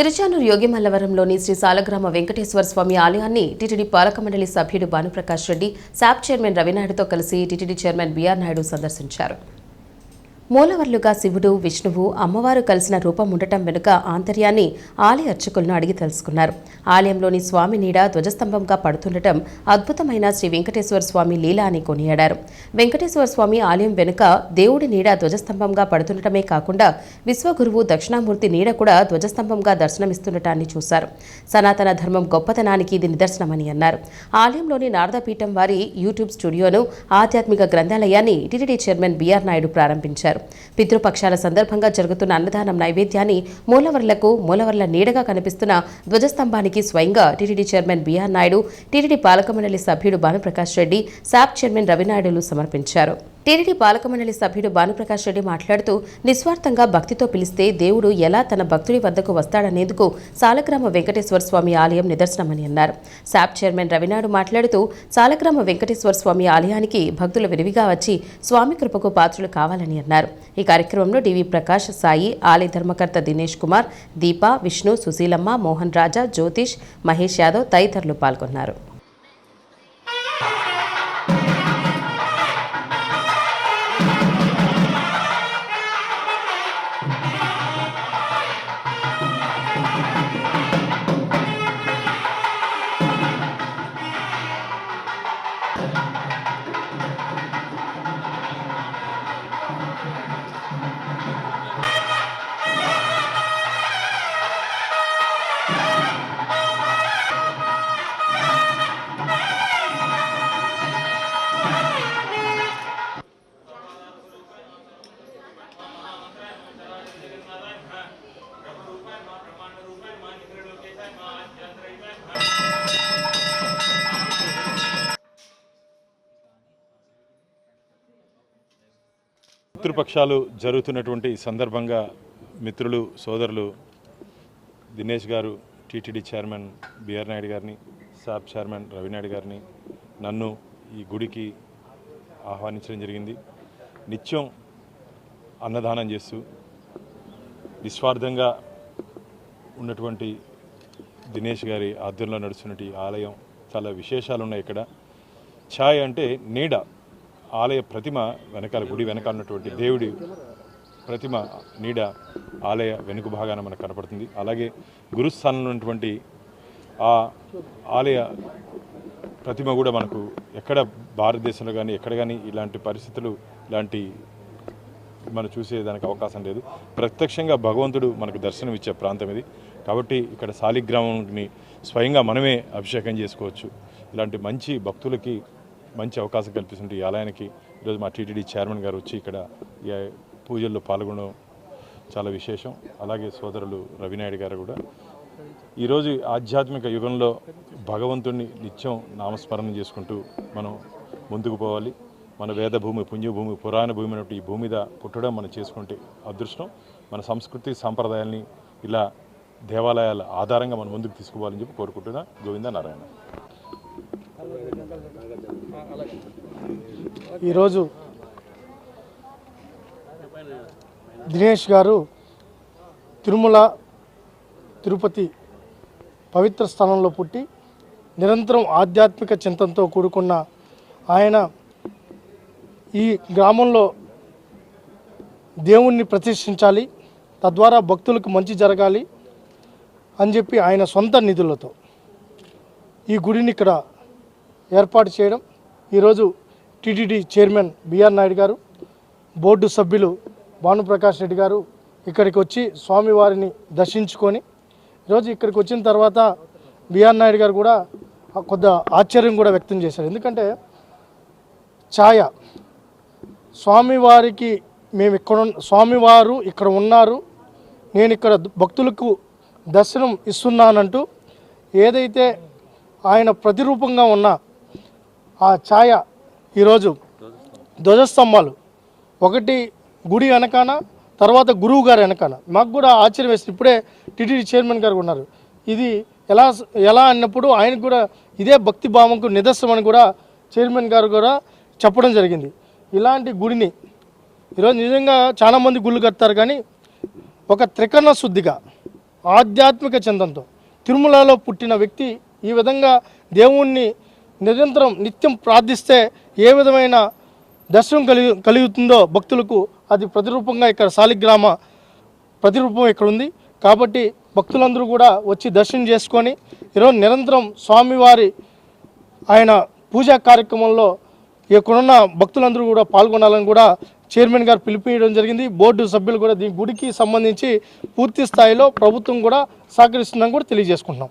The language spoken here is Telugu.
తిరుచానూరు యోగిమల్లవరంలోని శ్రీ సాలగ్రామ వెంకటేశ్వర స్వామి ఆలయాన్ని టీటీడీ పాలక మండలి సభ్యుడు భానుప్రకాష్ రెడ్డి శాప్ చైర్మన్ రవినాయుడుతో కలిసి టీటీడీ చైర్మన్ బీఆర్ నాయుడు సందర్శించారు. మూలవర్లుగా శివుడు విష్ణువు అమ్మవారు కలిసిన రూపం ఉండటం వెనుక ఆంతర్యాన్ని ఆలయ అర్చకులను అడిగి తెలుసుకున్నారు. ఆలయంలోని స్వామి నీడ ధ్వజస్తంభంగా పడుతుండటం అద్భుతమైన శ్రీ వెంకటేశ్వర స్వామి లీల అని కొనియాడారు. వెంకటేశ్వర స్వామి ఆలయం వెనుక దేవుడి నీడ ధ్వజస్తంభంగా పడుతుండటమే కాకుండా విశ్వగురువు దక్షిణామూర్తి నీడ కూడా ధ్వజస్తంభంగా దర్శనమిస్తుండటాన్ని చూశారు. సనాతన ధర్మం గొప్పతనానికి ఇది నిదర్శనమని అన్నారు. ఆలయంలోని నారదపీఠం వారి యూట్యూబ్ స్టూడియోను ఆధ్యాత్మిక గ్రంథాలయాన్ని టీటీడీ చైర్మన్ బీఆర్ నాయుడు ప్రారంభించారు. పితృపక్షాల సందర్భంగా జరుగుతున్న అన్నదానం నైవేద్యాన్ని మూలవర్లకు మూలవర్ల నీడగా కనిపిస్తున్న ధ్వజస్తంభానికి స్వయంగా TTD chairman BR Naidu TTD పాలకమండలి సభ్యుడు భానుప్రకాష్ రెడ్డి శాప్ చైర్మన్ రవినాయుడులు సమర్పించారు. టీడీడీ పాలక మండలి సభ్యుడు భానుప్రకాష్ రెడ్డి మాట్లాడుతూ నిస్వార్థంగా భక్తితో పిలిస్తే దేవుడు ఎలా తన భక్తుడి వద్దకు వస్తాడనేందుకు సాలగ్రామ వెంకటేశ్వర స్వామి ఆలయం నిదర్శనమని అన్నారు. శాప్ చైర్మన్ రవినాడు మాట్లాడుతూ సాలగ్రామ వెంకటేశ్వర స్వామి ఆలయానికి భక్తులు విరివిగా వచ్చి స్వామి కృపకు పాత్రులు కావాలని అన్నారు. ఈ కార్యక్రమంలో డివి ప్రకాష్ సాయి ఆలయ ధర్మకర్త దినేష్ కుమార్ దీప విష్ణు సుశీలమ్మ మోహన్ రాజా జ్యోతిష్ మహేష్ యాదవ్ తదితరులు పాల్గొన్నారు. పితృపక్షాలు జరుగుతున్నటువంటి సందర్భంగా మిత్రులు సోదరులు దినేష్ గారు టీటీడీ చైర్మన్ బిఆర్ నాయుడు గారిని సాబ్ చైర్మన్ రవినాయుడు గారిని నన్ను ఈ గుడికి ఆహ్వానించడం జరిగింది. నిత్యం అన్నదానం చేస్తూ నిస్వార్థంగా ఉన్నటువంటి దినేష్ గారి ఆధ్వర్యంలో నడుస్తున్నటువంటి ఈ ఆలయం చాలా విశేషాలు ఉన్నాయి ఇక్కడ. ఛాయ్ అంటే నీడ. ఆలయ ప్రతిమ వెనకాల గుడి వెనకాల ఉన్నటువంటి దేవుడి ప్రతిమ నీడ ఆలయ వెనుక భాగాన మనకు కనపడుతుంది. అలాగే గురుస్థానంలో ఉన్నటువంటి ఆ ఆలయ ప్రతిమ కూడా మనకు ఎక్కడ భారతదేశంలో కానీ ఎక్కడ కానీ ఇలాంటి పరిస్థితులు ఇలాంటి మనం చూసేదానికి అవకాశం లేదు. ప్రత్యక్షంగా భగవంతుడు మనకు దర్శనం ఇచ్చే ప్రాంతం ఇది. కాబట్టి ఇక్కడ శాలిగ్రామంని స్వయంగా మనమే అభిషేకం చేసుకోవచ్చు. ఇలాంటి మంచి భక్తులకి మంచి అవకాశం కల్పిస్తుంది ఈ ఆలయానికి ఈరోజు మా టీటీడీ చైర్మన్ గారు వచ్చి ఇక్కడ ఈ పూజల్లో పాల్గొనడం చాలా విశేషం. అలాగే సోదరులు రవినాయుడు గారు కూడా. ఈరోజు ఆధ్యాత్మిక యుగంలో భగవంతుణ్ణి నిత్యం నామస్మరణం చేసుకుంటూ మనం ముందుకు పోవాలి. మన వేద భూమి పుణ్యభూమి పురాణ భూమి అనేటువంటి ఈ భూమి మీద పుట్టడం మనం చేసుకుంటే అదృష్టం. మన సంస్కృతి సాంప్రదాయాల్ని ఇలా దేవాలయాల ఆధారంగా మనం ముందుకు తీసుకోవాలని చెప్పి కోరుకుంటున్నా. గోవింద నారాయణ ఈరోజు దినేష్ గారు తిరుమల తిరుపతి పవిత్ర స్థానంలో పుట్టి నిరంతరం ఆధ్యాత్మిక చింతనతో కూడుకున్న ఆయన ఈ గ్రామంలో దేవుణ్ణి ప్రతిష్ఠించాలి తద్వారా భక్తులకు మంచి జరగాలి అని చెప్పి ఆయన సొంత నిధులతో ఈ గుడిని ఇక్కడ ఏర్పాటు చేయడం ఈరోజు టీటీడీ చైర్మన్ బిఆర్ నాయుడు గారు బోర్డు సభ్యులు భానుప్రకాష్ రెడ్డి గారు ఇక్కడికి వచ్చి స్వామివారిని దర్శించుకొని ఈరోజు ఇక్కడికి వచ్చిన తర్వాత బిఆర్ నాయుడు గారు కూడా కొద్ది ఆశ్చర్యం కూడా వ్యక్తం చేశారు. ఎందుకంటే ఛాయ స్వామివారికి మేము ఇక్కడ స్వామివారు ఇక్కడ ఉన్నారు నేను ఇక్కడ భక్తులకు దర్శనం ఇస్తున్నానంటూ ఏదైతే ఆయన ప్రతిరూపంగా ఉన్న ఆ ఛాయ ఈరోజు ధ్వజస్తంభాలు. ఒకటి గుడి వెనకాన తర్వాత గురువు గారు వెనకాన. మాకు కూడా ఆశ్చర్యం వేస్తుంది ఇప్పుడే టీటీడీ చైర్మన్ గారు ఉన్నారు. ఇది ఎలా ఎలా అన్నప్పుడు ఆయనకు కూడా ఇదే భక్తి భావంకు నిదర్శనం అని కూడా చైర్మన్ గారు కూడా చెప్పడం జరిగింది. ఇలాంటి గుడిని ఈరోజు నిజంగా చాలామంది గుళ్ళు కడతారు కానీ ఒక త్రికరణ శుద్ధిగా ఆధ్యాత్మిక చందంతో తిరుమలలో పుట్టిన వ్యక్తి ఈ విధంగా దేవుణ్ణి నిరంతరం నిత్యం ప్రార్థిస్తే ఏ విధమైన దర్శనం కలిగి కలుగుతుందో భక్తులకు అది ప్రతిరూపంగా ఇక్కడ సాలిగ్రామ ప్రతిరూపం ఇక్కడ ఉంది. కాబట్టి భక్తులందరూ కూడా వచ్చి దర్శనం చేసుకొని ఈరోజు నిరంతరం స్వామివారి ఆయన పూజా కార్యక్రమంలో ఇక్కడున్న భక్తులందరూ కూడా పాల్గొనాలని కూడా చైర్మన్ గారు పిలిపించడం జరిగింది. బోర్డు సభ్యులు కూడా దీని గుడికి సంబంధించి పూర్తి స్థాయిలో ప్రభుత్వం కూడా సహకరిస్తుందని కూడా తెలియజేసుకుంటున్నాం.